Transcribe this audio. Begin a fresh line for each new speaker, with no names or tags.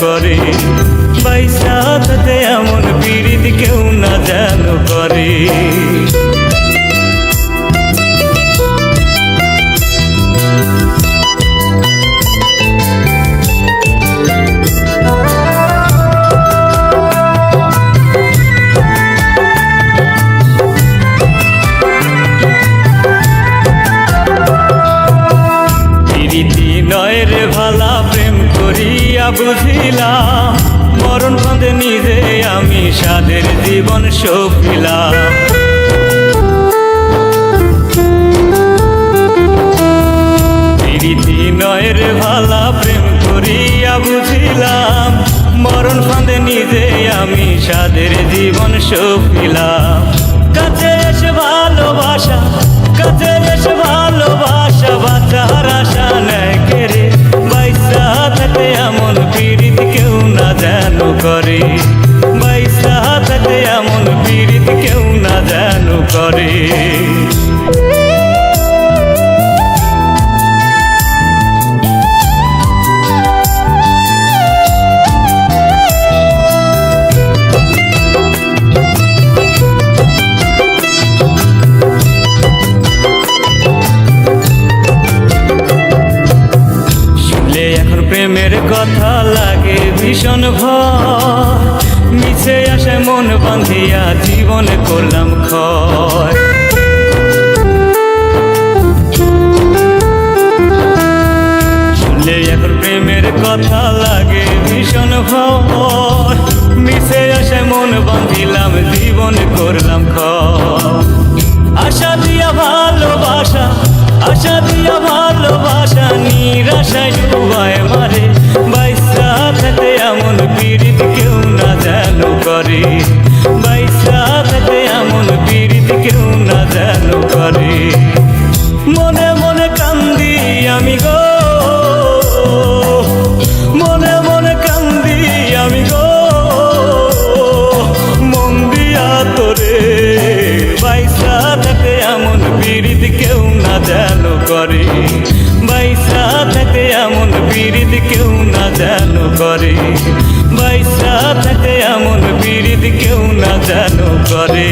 করে। বৈশাখতে তাতে এমন পীড়িত কেউ না জানো করে। বুঝিলাম মরণ ফাঁদে নিজে, আমি সাদের জীবন সফিলাম নয়ের ভালা প্রেম করিয়া বুঝিলাম, মরণ ফাঁদে নিজে, আমি সাদের জীবন সফিলাম কাছে এসে ভালোবাসা, কাছে এসে ভালোবাসা না যেন করে বাইসা থাকতে এমন পীড়িত কেউ না যেন করে। প্রেমের কথা ভীষণ ভয়। মিছে আসে মন বাঁধিয়া জীবনে করলাম ক্ষয়। শুনলে এখন প্রেমের কথা লাগে ভীষণ ভয়। মিছে আসে মন বাঁধিলাম, জীবনে করলাম ক্ষয়। আশা দিয়া ভালোবাসা, আশা দিয়া ভালোবাসা, নিরাশায় ডুবায় মারে। করে। বাইসা থাকতে এমন পীড়িত কেউ না যেন করে। মনে মনে কান্দি আমি গো। মনে মনে কান্দি আমি গো। মন দিয়া তোরে বাইসা থাকে এমন পীড়িত কেউ না যেন করে। বাইসা থাকে এমন পীড়িত কেউ না যেন করে। বাইসা কেউ না জানো করে